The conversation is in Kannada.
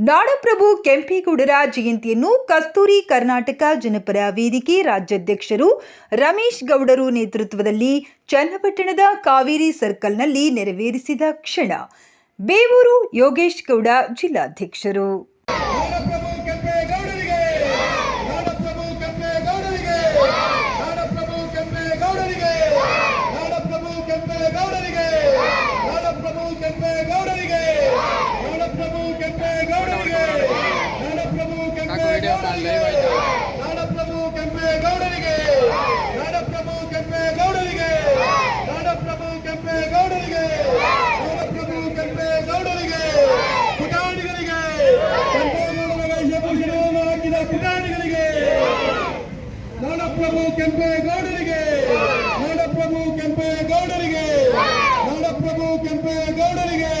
ನಾಡಪ್ರಭು ಕೆಂಪೇಗೌಡರ ಜಯಂತಿಯನ್ನು ಕಸ್ತೂರಿ ಕರ್ನಾಟಕ ಜನಪರ ವೇದಿಕೆ ರಾಜ್ಯಾಧ್ಯಕ್ಷರು ರಮೇಶ್ ಗೌಡರು ನೇತೃತ್ವದಲ್ಲಿ ಚನ್ನಪಟ್ಟಣದ ಕಾವೇರಿ ಸರ್ಕಲ್ನಲ್ಲಿ ನೆರವೇರಿಸಿದ ಕ್ಷಣ. ಬೇವೂರು ಯೋಗೇಶ್ ಗೌಡ ಜಿಲ್ಲಾಧ್ಯಕ್ಷರು. ಗೌಡರಿಗೆ ಪ್ರಭು ಕೆಂಪೇಗೌಡರಿಗೆ ಪುಟಾಣಿಗಳಿಗೆ ಕೆಂಪೇಗೌಡರ ವೇಷಭೂಷಣವನ್ನು ಹಾಕಿದ ಪುಟಾಣಿಗಳಿಗೆ ನಾಡಪ್ರಭು ಕೆಂಪೇಗೌಡರಿಗೆ ನಾಡಪ್ರಭು ಕೆಂಪೇಗೌಡರಿಗೆ ನಾಡಪ್ರಭು ಕೆಂಪೇಗೌಡರಿಗೆ